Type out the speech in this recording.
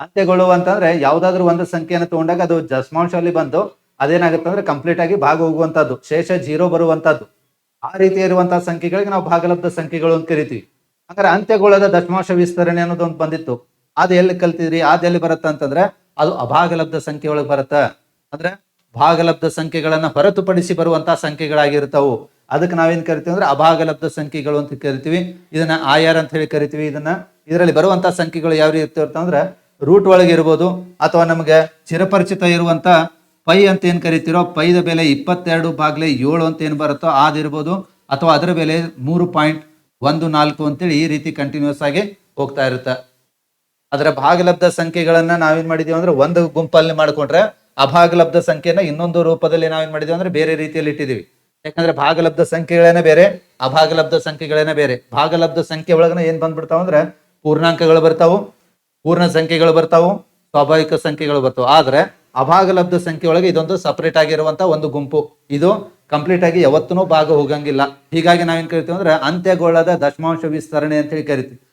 ಅಂತ್ಯಗೊಳ್ಳುವಂತಂದ್ರೆ ಯಾವ್ದಾದ್ರು ಒಂದು ಸಂಖ್ಯೆಯನ್ನು ತಗೊಂಡಾಗ ಅದು ದಶಮಾಂಶದಲ್ಲಿ ಬಂದು ಅದೇನಾಗುತ್ತೆ ಅಂದ್ರೆ ಕಂಪ್ಲೀಟ್ ಆಗಿ ಭಾಗ ಹೋಗುವಂತದ್ದು ಶೇಷ ಜೀರೋ ಬರುವಂತದ್ದು ಆ ರೀತಿ ಇರುವಂತಹ ಸಂಖ್ಯೆಗಳಿಗೆ ನಾವು ಭಾಗಲಬ್ಧ ಸಂಖ್ಯೆಗಳು ಅಂತ ಕರಿತೀವಿ. ಅಂದ್ರೆ ಅಂತ್ಯಗೊಳ್ಳದ ದಶಮಾಂಶ ವಿಸ್ತರಣೆ ಅನ್ನೋದು ಒಂದು ಬಂದಿತ್ತು. ಅದು ಎಲ್ಲಿ ಕಲ್ತಿದ್ರಿ? ಅದು ಎಲ್ಲಿ ಬರುತ್ತೆ ಅಂತಂದ್ರೆ ಅದು ಅಭಾಗಲಬ್ಧ ಸಂಖ್ಯೆ ಒಳಗೆ ಬರುತ್ತ. ಅಂದ್ರೆ ಭಾಗಲಬ್ಧ ಸಂಖ್ಯೆಗಳನ್ನ ಹೊರತುಪಡಿಸಿ ಬರುವಂತಹ ಸಂಖ್ಯೆಗಳಾಗಿರ್ತಾವು. ಅದಕ್ಕೆ ನಾವೇನ್ ಕರಿತೀವಿ ಅಂದ್ರೆ ಅಭಾಗಲಬ್ಧ ಸಂಖ್ಯೆಗಳು ಅಂತ ಕರಿತೀವಿ. ಇದನ್ನ ಆಯಾರ್ ಅಂತ ಹೇಳಿ ಕರಿತೀವಿ. ಇದನ್ನ, ಇದರಲ್ಲಿ ಬರುವಂತಹ ಸಂಖ್ಯೆಗಳು ಯಾವ ರೀತಿ ಇರ್ತಾವ ಅಂದ್ರೆ ರೂಟ್ ಒಳಗೆ ಇರ್ಬೋದು ಅಥವಾ ನಮಗೆ ಚಿರಪರಿಚಿತ ಇರುವಂಥ ಪೈ ಅಂತ ಏನು ಕರಿತೀರೋ, ಪೈದ ಬೆಲೆ ಇಪ್ಪತ್ತೆರಡು ಬಾಗಿಲೆ ಏಳು ಅಂತ ಏನು ಬರುತ್ತೋ ಅದಿರ್ಬೋದು ಅಥವಾ ಅದರ ಬೆಲೆ ಮೂರು ಪಾಯಿಂಟ್ ಒಂದು ನಾಲ್ಕು ಅಂತೇಳಿ ಈ ರೀತಿ ಕಂಟಿನ್ಯೂಸ್ ಆಗಿ ಹೋಗ್ತಾ ಇರುತ್ತೆ. ಅದರ ಭಾಗಲಬ್ಧ ಸಂಖ್ಯೆಗಳನ್ನು ನಾವೇನು ಮಾಡಿದೀವಿ ಅಂದ್ರೆ ಒಂದು ಗುಂಪಲ್ಲಿ ಮಾಡ್ಕೊಂಡ್ರೆ ಅಭಾಗಲಬ್ಧ ಸಂಖ್ಯೆನ ಇನ್ನೊಂದು ರೂಪದಲ್ಲಿ ನಾವೇನು ಮಾಡಿದೀವಿ ಅಂದ್ರೆ ಬೇರೆ ರೀತಿಯಲ್ಲಿ ಇಟ್ಟಿದೀವಿ. ಯಾಕಂದ್ರೆ ಭಾಗಲಬ್ಧ ಸಂಖ್ಯೆಗಳೇನೆ ಬೇರೆ, ಅಭಾಗಲಬ್ಧ ಸಂಖ್ಯೆಗಳೇನೆ ಬೇರೆ. ಭಾಗಲಬ್ಧ ಸಂಖ್ಯೆ ಒಳಗನ ಏನು ಬಂದ್ಬಿಡ್ತಾವ ಅಂದ್ರೆ ಪೂರ್ಣಾಂಕಗಳು ಬರ್ತಾವು. ಪೂರ್ಣ ಸಂಖ್ಯೆಗಳು ಬರ್ತಾವು? ಸ್ವಾಭಾವಿಕ ಸಂಖ್ಯೆಗಳು ಬರ್ತಾವೆ? ಆದ್ರೆ ಅಭಾಗಲಬ್ಧ ಸಂಖ್ಯೆ ಒಳಗೆ ಇದೊಂದು ಸಪರೇಟ್ ಆಗಿರುವಂತ ಒಂದು ಗುಂಪು. ಇದು ಕಂಪ್ಲೀಟ್ ಆಗಿ ಯಾವತ್ತೂ ಭಾಗ ಹೋಗಂಗಿಲ್ಲ. ಹೀಗಾಗಿ ನಾವೇನ್ ಕರಿತೀವಿ ಅಂದ್ರೆ ಅಂತ್ಯಗೊಳ್ಳದ ದಶಮಾಂಶ ವಿಸ್ತರಣೆ ಅಂತ ಹೇಳಿ ಕರಿತೀವಿ.